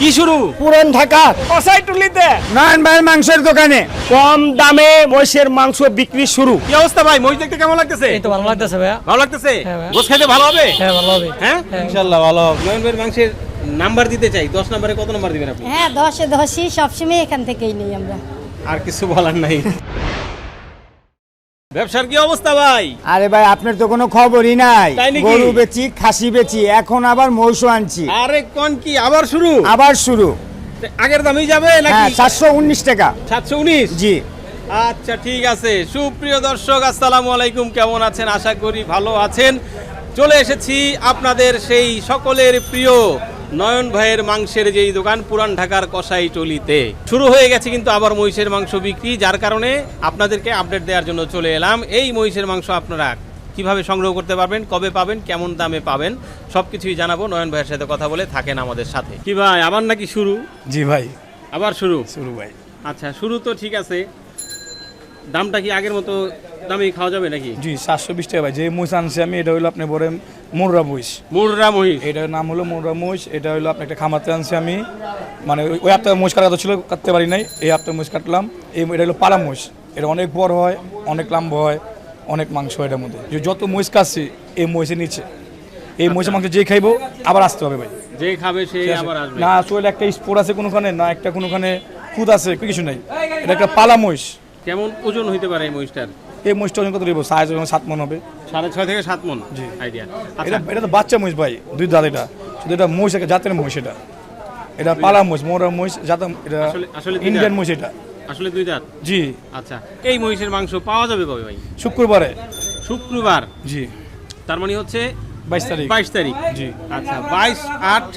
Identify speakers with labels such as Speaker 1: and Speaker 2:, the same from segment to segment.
Speaker 1: কি শুরু?
Speaker 2: পুরান ঢাকা।
Speaker 1: কসাই টুলিতে।
Speaker 2: নয়ন ভাই মাংসের দোকানে।
Speaker 1: কম দামে মহিষের মাংস বিক্রি শুরু। কি অবস্থা ভাই? মহিষ দেখতে কেমন লাগতেছে?
Speaker 3: এই তো ভালো লাগতেছে ভাইয়া।
Speaker 1: ভালো লাগতেছে?
Speaker 3: হ্যাঁ।
Speaker 1: গোস খেতে ভালো হবে?
Speaker 3: হ্যাঁ ভালো হবে।
Speaker 1: হ্যাঁ?
Speaker 3: হ্যাঁ।
Speaker 1: ইনশাআল্লাহ ভালো হবে। নয়ন ভাইয়ের মাংসের নাম্বার দিতে চাই। দশ নম্বরে কত নাম্বার দিবেন আপনি?
Speaker 4: হ্যাঁ দশে দশই সবসময় এখান থেকেই নেই আমরা।
Speaker 1: আর কিছু বলার নাই। ব্যবসার কি অবস্থা ভাই?
Speaker 2: আরে ভাই আপনার তো কোনো খবরই নাই।
Speaker 1: তাই নাকি?
Speaker 2: গরু বেচি খাসি বেচি এখন আবার মৌসু আনছি।
Speaker 1: আরে কোন কি আবার শুরু?
Speaker 2: আবার শুরু।
Speaker 1: আগের দামেই যাবে
Speaker 2: হ্যাঁ
Speaker 1: নাকি
Speaker 2: চারশো উনিশ টাকা।
Speaker 1: সাতশো উনিশ?
Speaker 2: জি।
Speaker 1: আচ্ছা ঠিক আছে। সুপ্রিয় দর্শক আসসালামু আলাইকুম। কেমন আছেন? আশা করি ভালো আছেন। চলে এসেছি আপনাদের সেই সকলের প্রিয় নয়ন ভাইয়ের মাংসের যেই দোকান পুরান ঢাকার কসাই টলিতে। শুরু হয়ে গেছে কিন্তু আবার মহিষের মাংস বিক্রি যার কারণে আপনাদেরকে আপডেট দেওয়ার জন্য চলে এলাম। এই মহিষের মাংস আপনারা কীভাবে সংগ্রহ করতে পারবেন কবে পাবেন কেমন দামে পাবেন সব কিছুই জানাব। নয়ন ভাইয়ের সাথে কথা বলে থাকেন আমাদের সাথে। কি ভাই আবার নাকি শুরু?
Speaker 5: জি ভাই।
Speaker 1: আবার শুরু?
Speaker 5: শুরু ভাই।
Speaker 1: আচ্ছা শুরু তো ঠিক আছে। দামটা কি আগের মতো দামেই খাওয়া যাবে নাকি?
Speaker 5: জি সাতশো বিশ টাকা ভাই। যে মুস আনছি আমি এটা হলো আপনি বলেন মুররা মুইস
Speaker 1: মুররা মহিষ?
Speaker 5: এটার নাম হলো মুররা মুইস এটা হলো আপনি একটা খামাতে আনছি আমি। মানে ওই- আপনার মুস কাটা ছিল কাটতে পারি নাই। এই আপনার মুস কাটলাম। এই এটা হলো পালা মুস এটা অনেক বড় হয় অনেক লম্বা হয় অনেক মাংস এটার মধ্যে। যে যত মুইস কাটছি এই মহিষের নিচে। এই মহিষের মাংস যে খাইবো আবার আসতে হবে ভাই।
Speaker 1: যে খাবে সে আবার আসবে।
Speaker 5: না আসলে একটা স্পোর আছে কোনোখানে না একটা কোনোখানে খুদ আছে কিছু নাই। এটা একটা পালা মহিষ।
Speaker 1: কেমন ওজন হইতে পারে এই মহিষটার?
Speaker 5: এই মহিষটা ওজন কত দেবো সাইজ সাত মন হবে।
Speaker 1: সাড়ে ছয় থেকে সাত মন?
Speaker 5: জি।
Speaker 1: আইডিয়া।
Speaker 5: এটা
Speaker 1: আচ্ছা।
Speaker 5: এটা তো বাচ্চা মহিষ ভাই দুই দাঁত এটা। শুধু এটা মহিষ একটা জাতের মহিষ এটা। এটা পালা মহিষ মোরা মহিষ জাতের এটা
Speaker 1: আসলে- আসলে
Speaker 5: ইন্ডিয়ান? মহিষ এটা।
Speaker 1: আসলে দুই দাঁত?
Speaker 5: জি।
Speaker 1: আচ্ছা। এই মহিষের মাংস পাওয়া যাবে কবে ভাই?
Speaker 5: শুক্রবারে।
Speaker 1: শুক্রবার?
Speaker 5: জি।
Speaker 1: তার মানে হচ্ছে
Speaker 5: বাইশ তারিখ।
Speaker 1: বাইশ তারিখ।
Speaker 5: জি।
Speaker 1: আচ্ছা বাইশ আট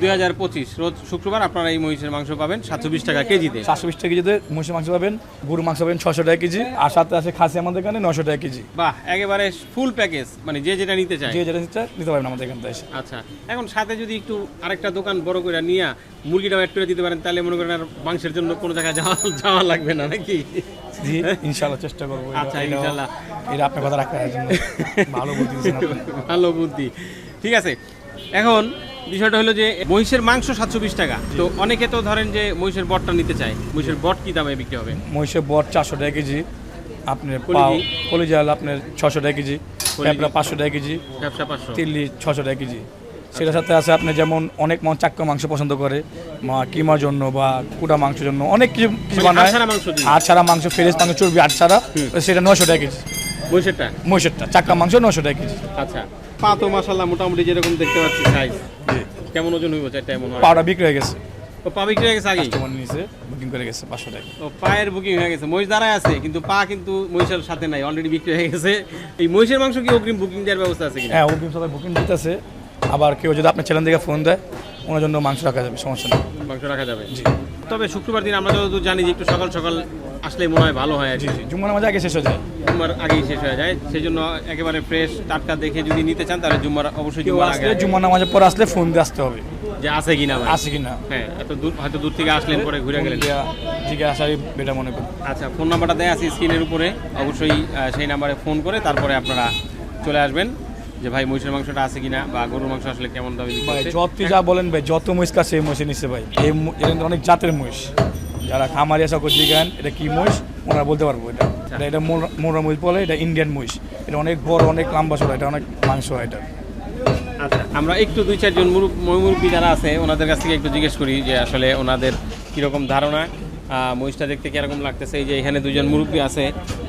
Speaker 1: দুই হাজার পঁচিশ রোজ শুক্রবার আপনারা এই মহিষের মাংস পাবেন সাতশো বিশ টাকা কেজিতে।
Speaker 5: সাতশো বিশ টাকা কেজিতে মহিষের মাংস পাবেন গরুর মাংস পাবেন ছশো টাকা কেজি আর সাথে আছে খাসি আমাদের এখানে নশো টাকা কেজি।
Speaker 1: বাহ একেবারে ফুল প্যাকেজ মানে যে যেটা নিতে চায়।
Speaker 5: যে যেটা নিতে চায় নিতে পারবেন আমাদের এখান থেকে এসে।
Speaker 1: আচ্ছা এখন সাথে যদি একটু আরেকটা দোকান বড় করে নিয়ে মুরগিটাও অ্যাড করে দিতে পারেন তাহলে মনে করেন আর মাংসের জন্য কোনো জায়গায় যাওয়া যাওয়া লাগবে না নাকি?
Speaker 5: জি ইনশাল্লাহ চেষ্টা করব।
Speaker 1: আচ্ছা, ইনশাল্লাহ।
Speaker 5: এটা আপনার কথা জন্য ভালো বুদ্ধি
Speaker 1: ভালো বুদ্ধি। ঠিক আছে এখন বিষয়টা হলো যে মহিষের মাংস সাতশো বিশ টাকা। তো অনেকে তো ধরেন যে মহিষের বটটা নিতে চায়। মহিষের বট কি দামে বিক্রি হবে?
Speaker 5: মহিষের বট চারশো টাকা কেজি আপনার? পাও কলিজা হলো আপনার ছশো টাকা কেজি পাঁচশো টাকা কেজি
Speaker 1: ব্যবসা পাঁচশো।
Speaker 5: তিল্লি ছশো টাকা কেজি। সেটার সাথে আছে আপনি যেমন অনেক মানুষ চাক্কা মাংস পছন্দ করে কিমার জন্য বা কুটা মাংসের জন্য অনেক কিছু কিছু
Speaker 1: মানে
Speaker 5: বানায়
Speaker 1: মাংস দিয়ে?
Speaker 5: আর ছাড়া মাংস ফ্রেশ মাংস চর্বি আট ছাড়া সেটা নশো টাকা কেজি।
Speaker 1: মহিষেরটা?
Speaker 5: মহিষেরটা চাক্কা মাংস নশো টাকা কেজি।
Speaker 1: আচ্ছা। পা তো মাসাল্লাহ মোটামুটি যেরকম দেখতে পাচ্ছি সাইজ কেমন ওজন হইব চারটা এমন
Speaker 5: পাউডার বিক্রি হয়ে গেছে।
Speaker 1: ও পা বিক্রি হয়ে গেছে আগে
Speaker 5: কাস্টমার নিয়েছে বুকিং করে গেছে পাঁচশো টাকা।
Speaker 1: ও পায়ের বুকিং হয়ে গেছে। মহিষ দাঁড়ায় আছে কিন্তু পা কিন্তু মহিষের সাথে নাই অলরেডি বিক্রি হয়ে গেছে। এই মহিষের মাংস কি অগ্রিম বুকিং দেওয়ার ব্যবস্থা আছে
Speaker 5: হ্যাঁ অগ্রিম সবাই বুকিং দিতেছে। আবার কেউ যদি আপনার চ্যানেল থেকে ফোন দেয় ওনার জন্য মাংস রাখা যাবে সমস্যা নেই।
Speaker 1: মাংস রাখা যাবে।
Speaker 5: জি।
Speaker 1: তবে শুক্রবার দিন আমরা যতদূর জানি যে একটু সকাল সকাল আসলে মনে হয় ভালো হয় আর
Speaker 5: জি
Speaker 1: কি।
Speaker 5: জি জুম্মার নামাজ আগে শেষ হয়ে যায়।
Speaker 1: জুম্মার আগেই শেষ হয়ে যায় সেই জন্য একেবারে ফ্রেশ টাটকা দেখে যদি নিতে চান তাহলে জুম্মার অবশ্যই
Speaker 5: কেউ
Speaker 1: জুম্মার আগে
Speaker 5: আসলে জুম্মার নামাজের পর আসলে ফোন দিয়ে আসতে হবে।
Speaker 1: যে আছে কিনা ভাই।
Speaker 5: আছে কিনা।
Speaker 1: হ্যাঁ এত দূর হয়তো দূর থেকে আসলেন পরে ঘুরে গেলেন।
Speaker 5: জিজ্ঞাসা আসারই বেটা মনে করি।
Speaker 1: আচ্ছা ফোন নাম্বারটা দেয়া আছে স্ক্রিনের উপরে। অবশ্যই আহ, সেই নাম্বারে ফোন করে তারপরে আপনারা চলে আসবেন। যে ভাই মহিষের মাংসটা আছে কিনা বা গরুর মাংস আসলে কেমন দামে
Speaker 5: ভাই যত যা বলেন ভাই যত মহিষ কাছে এই মহিষে নিচ্ছে ভাই এই এটা অনেক জাতের মহিষ। যারা খামারি আসা করছে গান এটা কি মহিষ? ওনারা বলতে পারব এটা। এটা এটা মোর- মহিষ বলে এটা ইন্ডিয়ান মহিষ। এটা অনেক বড় অনেক লম্বা চড়া এটা অনেক মাংস হয় এটা।
Speaker 1: আচ্ছা আমরা একটু দুই চারজন মুরু- মুরব্বী যারা আছে ওনাদের কাছ থেকে একটু জিজ্ঞেস করি যে আসলে ওনাদের কীরকম ধারণা? মহিষটা দেখতে কীরকম লাগতেছে? এই যে এখানে দুজন মুরব্বী আছে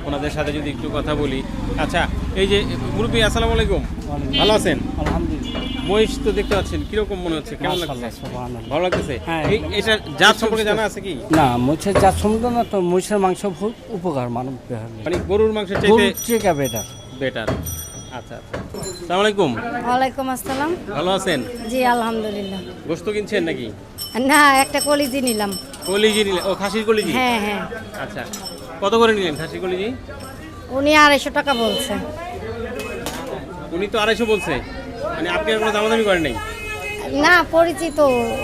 Speaker 1: ওনাদের সাথে যদি একটু কথা বলি। আচ্ছা এই যে মুরব্বী আসসালামু আলাইকুম। ভালো আছেন? মহিষ তো দেখতে পাচ্ছেন কীরকম মনে হচ্ছে? কেমন লাগছে ভালো লাগতেছে?
Speaker 3: হ্যাঁ,
Speaker 1: এই এটা জাত সম্পর্কে জানা আছে কি?
Speaker 3: না মহিষের যা সমুদ্র না তো মহিষের মাংস খুব উপকার মানব
Speaker 1: মানে গরুর চাইতে
Speaker 3: চিকা বেটার
Speaker 1: বেটার আচ্ছা আচ্ছা। সালাম আলাইকুম।
Speaker 4: ওয়ালাইকুম আসসালাম।
Speaker 1: ভালো আছেন?
Speaker 4: জি আলহামদুলিল্লাহ।
Speaker 1: গোস্ত কিনছেন নাকি?
Speaker 4: না একটা কলিজি নিলাম।
Speaker 1: কলিজি নিলেন? ও খাসির কলিজি
Speaker 4: হ্যাঁ হ্যাঁ।
Speaker 1: আচ্ছা। কত করে নিলেন খাসির কলিজি
Speaker 4: উনি আড়াইশো টাকা বলছে।
Speaker 1: উনি তো আড়াইশো বলছে। মানে আপনি আর কোনো দামাদামি করেন নাই?
Speaker 4: না পরিচিত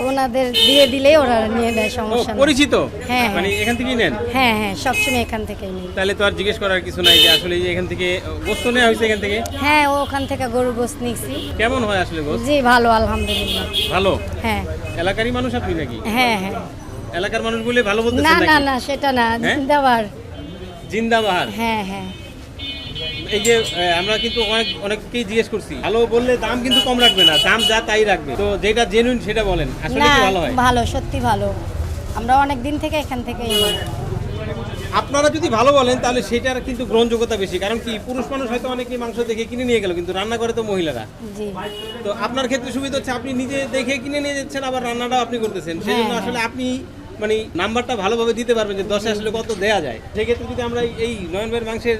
Speaker 4: ওনাদের দিয়ে দিলেই ওরা নিয়ে নেয় সমস্যা নেই।
Speaker 1: পরিচিত?
Speaker 4: হ্যাঁ,
Speaker 1: মানে এখান থেকেই নেন?
Speaker 4: হ্যাঁ হ্যাঁ সবসময় এখান থেকেই নিই।
Speaker 1: তাহলে তো আর জিজ্ঞেস করার কিছু নাই যে আসলে যে এখান থেকে গোস্ত নেওয়া হয়েছে এখান থেকে?
Speaker 4: হ্যাঁ ও ওখান থেকে গরু গোস্ত নিচ্ছি
Speaker 1: কেমন হয় আসলে গোস্ত?
Speaker 4: জি ভালো আলহামদুলিল্লাহ।
Speaker 1: ভালো?
Speaker 4: হ্যাঁ।
Speaker 1: এলাকারই মানুষ আপনি নাকি?
Speaker 4: হ্যাঁ হ্যাঁ।
Speaker 1: এলাকার মানুষ বলে ভালো
Speaker 4: না
Speaker 1: বলতেছেন
Speaker 4: না না সেটা না
Speaker 1: হ্যাঁ?
Speaker 4: জিন্দাবাদ। হ্যাঁ হ্যাঁ।
Speaker 1: এই যে আমরা কিন্তু অনেক অনেককেই জিজ্ঞেস করছি। ভালো বললে দাম কিন্তু কম রাখবে না দাম যা তাই রাখবে। তো যেটা জেনুইন সেটা বলেন আসলে কি ভালো হয়?
Speaker 4: ভালো সত্যি ভালো। আমরা অনেক দিন থেকে এখান থেকেই
Speaker 1: আপনারা যদি ভালো বলেন তাহলে সেটার কিন্তু গ্রহণযোগ্যতা বেশি। কারণ কি পুরুষ মানুষ হয়তো অনেকেই মাংস দেখে কিনে নিয়ে গেল কিন্তু রান্না করে তো মহিলারা। তো আপনার ক্ষেত্রে সুবিধা হচ্ছে আপনি নিজে দেখে কিনে নিয়ে যাচ্ছেন আবার রান্নাটাও আপনি করতেছেন। সেই জন্য
Speaker 4: হ্যাঁ,
Speaker 1: আসলে আপনি মানে নাম্বারটা ভালোভাবে দিতে পারবেন যে দশে আসলে কত দেয়া যায়। সেক্ষেত্রে যদি আমরা এই নয়ন ভাইয়ের মাংসের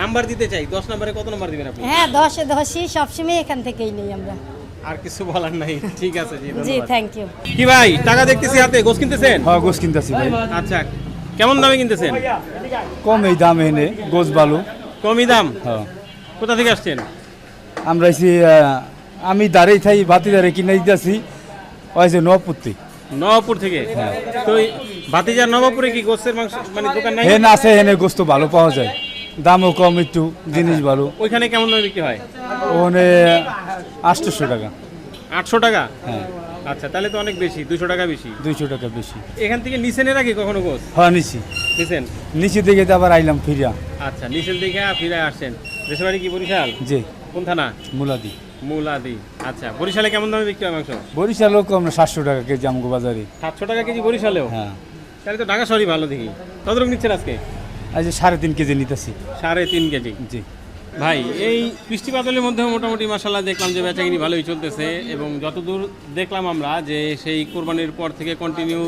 Speaker 1: নাম্বার দিতে চাই দশ নাম্বারে কত নাম্বার দিবেন আপনি?
Speaker 4: হ্যাঁ দশে দশই সবসময় এখান থেকেই নিই আমরা।
Speaker 1: আর কিছু বলার নাই। ঠিক আছে জি
Speaker 4: জি থ্যাংক ইউ
Speaker 1: কি ভাই টাকা দেখতেছি হাতে গোস কিনতেছেন?
Speaker 2: হ্যাঁ গোস কিনতেছি ভাই।
Speaker 1: আচ্ছা কেমন দামে কিনতেছেন?
Speaker 2: কম এই দাম এনে গোস বালু।
Speaker 1: কমই দাম?
Speaker 2: হ্যাঁ।
Speaker 1: কোথা থেকে আসছেন?
Speaker 2: আমরা এসে আমি দাঁড়িয়ে থাই বাতি দাঁড়িয়ে কিনে দিতেছি ওই যে নপুত্তি
Speaker 1: নবাবপুর থেকে? তো এই ভাতিজার নবাবপুরে কি গোস্তের মাংস মানে দোকান নাই?
Speaker 2: হেন আছে হেনে গোস্ত ভালো পাওয়া যায়। দামও কম একটু জিনিস ভালো।
Speaker 1: ওইখানে কেমন দামে বিক্রি হয়?
Speaker 2: ওখানে আটশোশো টাকা।
Speaker 1: আটশো টাকা?
Speaker 2: হ্যাঁ।
Speaker 1: আচ্ছা তাহলে তো অনেক বেশি দুশো টাকা বেশি।
Speaker 2: দুইশো টাকা বেশি।
Speaker 1: এখান থেকে নিচেন এর আগে কখনো গোস
Speaker 2: হ্যাঁ নিছি।
Speaker 1: নিচেন
Speaker 2: নিচে দিকে তো আবার আইলাম ফিরিয়া।
Speaker 1: আচ্ছা নিচেন থেকে ফিরে আসছেন। দেশের বাড়ি কি বরিশাল?
Speaker 2: যে
Speaker 1: কোন থানা?
Speaker 2: মুলাদি।
Speaker 1: মুলাদি। আচ্ছা বরিশালে কেমন দামে বিক্রি হয় মাংস?
Speaker 2: বরিশালও কম সাতশো টাকা কেজি আমগো বাজারে।
Speaker 1: সাতশো টাকা কেজি বরিশালেও?
Speaker 2: হ্যাঁ।
Speaker 1: তাহলে তো ঢাকা শহরই ভালো দেখি। কতটুকু নিচ্ছেন আজকে?
Speaker 2: আজ সাড়ে তিন কেজি নিতেছি।
Speaker 1: সাড়ে তিন কেজি?
Speaker 2: জি।
Speaker 1: ভাই এই বৃষ্টি বাদলের মধ্যে মোটামুটি মাসাল্লাহ দেখলাম যে বেচাকিনি ভালোই চলতেছে এবং যতদূর দেখলাম আমরা যে সেই কোরবানির পর থেকে কন্টিনিউ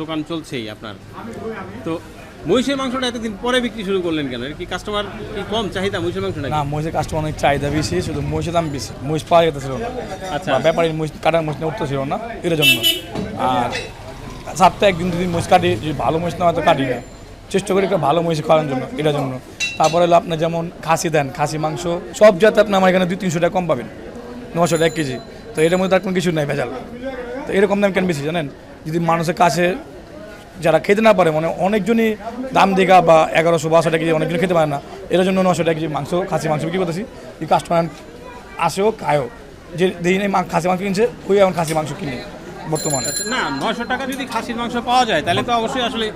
Speaker 1: দোকান চলছেই আপনার। তো মহিষের মাংসটা এতদিন পরে বিক্রি শুরু করলেন কেন? কি কাস্টমার কি কম চাহিদা মহিষের মাংস
Speaker 5: না মহিষের কাস্টমার অনেক চাহিদা বেশি শুধু মহিষের দাম বেশি মহিষ পাওয়া যেতেছিল না।
Speaker 1: আচ্ছা।
Speaker 5: ব্যাপারী মহিষ কাটার মহিষ নিয়ে উঠতেছিল না এর জন্য। আর সপ্তাহে একদিন দুদিন মহিষ কাটি যদি ভালো মহিষ না হয় তো কাটি না। চেষ্টা করি একটা ভালো মহিষ খাওয়ার জন্য এটার জন্য। তারপরে হলো আপনার যেমন খাসি দেন খাসি মাংস সব জাতে আপনি আমার এখানে দুই তিনশো টাকা কম পাবেন নশো টাকা এক কেজি। তো এটার মধ্যে আর কোনো কিছু নাই ভেজাল। তো এরকম দাম কেন বেশি জানেন? যদি মানুষের কাছে যারা খেতে না পারে মানে অনেকজনই দাম দেখা বা এগারোশো বারোশো টাকা কেজি অনেকজন খেতে পারে না। এর জন্য নশো টাকা কেজি মাংস খাসি মাংস বিক্রি করতেছি। কাস্টমার আসেও খায়ও যে দিন এই খাসি মাংস কিনছে ওই এখন খাসি মাংস কিনে বর্তমানে।
Speaker 1: না নশো টাকা যদি খাসির মাংস পাওয়া যায় তাহলে তো অবশ্যই আসলে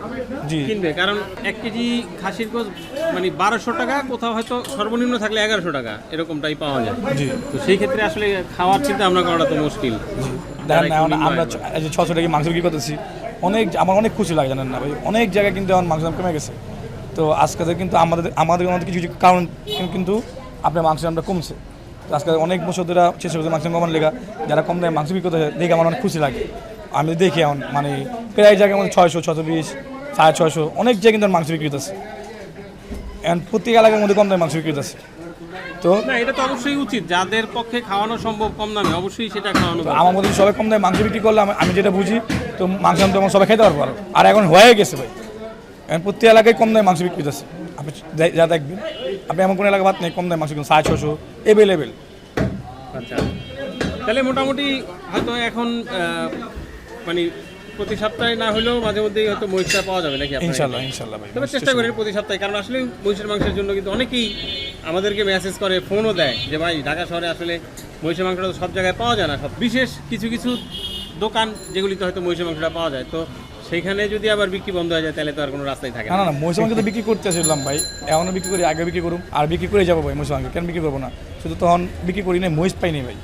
Speaker 5: জি।
Speaker 1: কিনবে। কারণ এক কেজি খাসির গোস মানে বারোশো টাকা কোথাও হয়তো সর্বনিম্ন থাকলে এগারোশো টাকা এরকমটাই পাওয়া যায়।
Speaker 5: জি।
Speaker 1: তো সেই ক্ষেত্রে আসলে খাওয়ার চিন্তা ভাবনা করাটা তো মুশকিল।
Speaker 5: দেখেন আমরা ছশো টাকা মাংস বিক্রি করতেছি অনেক, আমার অনেক খুশি লাগে, জানেন না ভাই? অনেক জায়গায় কিন্তু এখন মাংস দাম কমে গেছে। তো আজকে কিন্তু আমাদের আমাদের আমাদের কিছু কিছু কারণ কিন্তু আপনার মাংসের দামটা কমছে। তো আজকে অনেক বছর ধরে চেষ্টা করছে মাংস কমানোর লেগা। যারা কম দামে মাংস বিক্রি করতে দেখে আমার অনেক খুশি লাগে। আমি দেখি এখন মানে প্রায় জায়গায় মধ্যে ছয়শো ছশো বিশ, সাড়ে ছয়শো, অনেক জায়গায় কিন্তু মাংস বিক্রি করতেছে এখন প্রত্যেক এলাকার মধ্যে কম দামে মাংস বিক্রি করতেছে তো?
Speaker 1: না এটা তো অবশ্যই উচিত। যাদের পক্ষে খাওয়ানো সম্ভব কম দামে অবশ্যই সেটা খাওয়ানো
Speaker 5: আমার মধ্যে সবাই কম দামে মাংস বিক্রি করলে আমি- যেটা বুঝি তো মাংস আমি তো আমার সবাই খেতে পারব আরও। এখন হয়ে গেছে ভাই। এখন প্রত্যেক এলাকায় কম দামে মাংস বিক্রি করতেছে আপনি যা- দেখবেন। আপনি এমন কোনো এলাকা বাদ নেই কম দামে মাংস কিন্তু সাড়ে ছশো এভেলেবেল
Speaker 1: আচ্ছা। তাহলে মোটামুটি হয়তো এখন মানে প্রতি সপ্তাহে না হলেও মাঝে মধ্যেই হয়তো মহিষটা পাওয়া যাবে নাকি
Speaker 5: ইনশাল্লাহ ইনশাল্লাহ
Speaker 1: তবে চেষ্টা করি প্রতি সপ্তাহে। কারণ আসলে মহিষের মাংসের জন্য কিন্তু অনেকেই আমাদেরকে মেসেজ করে ফোনও দেয় যে, ভাই, ঢাকা শহরে আসলে মহিষের মাংসটা তো সব জায়গায় পাওয়া যায় না। সব বিশেষ কিছু কিছু দোকান যেগুলিতে হয়তো মহিষের মাংসটা পাওয়া যায়। তো সেইখানে যদি আবার বিক্রি বন্ধ হয়ে যায়, তাহলে তো আর কোনো রাস্তাই থাকে
Speaker 5: না।
Speaker 1: না
Speaker 5: না না মহিষ মাংস তো বিক্রি করতে আসলাম, ভাই। এখনও বিক্রি করি, আগে বিক্রি করুন আর বিক্রি করে যাব, ভাই মহিষ মাংস। কেন বিক্রি করব না? শুধু তখন বিক্রি করি নাই, মহিষ পাইনি ভাই।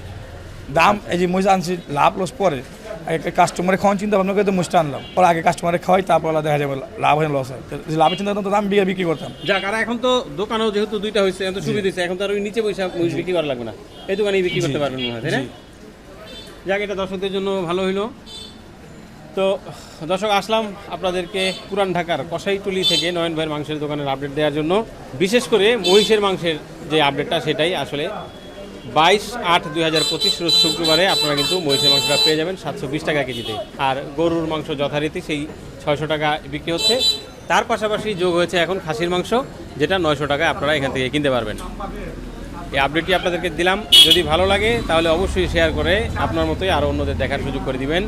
Speaker 5: দাম, এই যে মহিষ আনছি লাভ লস পরে। কাস্টমারে খাওয়ান চিন্তা ভাবনা করে তো মহিষটা আনলাম। পরে আগে কাস্টমারে খাওয়াই তারপর দেখা যাবে লাভ হয় লস হয় লাভের চিন্তা করতাম তো দাম বিয়ে বিক্রি করতাম।
Speaker 1: যাক আর এখন তো দোকানও যেহেতু দুইটা হয়েছে এখন তো সুবিধা হয়েছে এখন তো আর ওই নিচে পয়সা মহিষ বিক্রি করা লাগবে না। এই দোকানেই বিক্রি করতে পারবেন মনে হয় তাই না। যাক এটা দর্শকদের জন্য ভালো হইল। তো দর্শক আসলাম আপনাদেরকে পুরান ঢাকার কসাইটুলি থেকে নয়ন ভাইয়ের মাংসের দোকানের আপডেট দেওয়ার জন্য। বিশেষ করে মহিষের মাংসের যে আপডেটটা সেটাই আসলে বাইশ আট দুই হাজার পঁচিশ রোজ শুক্রবারে আপনারা কিন্তু মহিষের মাংসটা পেয়ে যাবেন সাতশো বিশ টাকা কেজিতে। আর গরুর মাংস যথারীতি সেই ছয়শো টাকা বিক্রি হচ্ছে। তার পাশাপাশি যোগ হয়েছে এখন খাসির মাংস, যেটা নয়শো টাকায় আপনারা এখান থেকে কিনতে পারবেন। এই আপডেটটি আপনাদেরকে দিলাম। যদি ভালো লাগে, তাহলে অবশ্যই শেয়ার করে আপনার মতোই আরও অন্যদের দেখার সুযোগ করে দিবেন।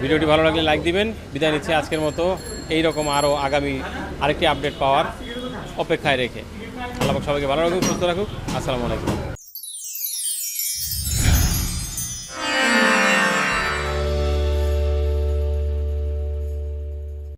Speaker 1: ভিডিওটি ভালো লাগলে লাইক দিবেন। বিদায় নিচ্ছে আজকের মতো। এই রকম আরও আগামী আরেকটি আপডেট পাওয়ার অপেক্ষায় রেখে। আল্লাহ সবাইকে ভালো রাখুক, সুস্থ রাখুক। আসসালামু আলাইকুম।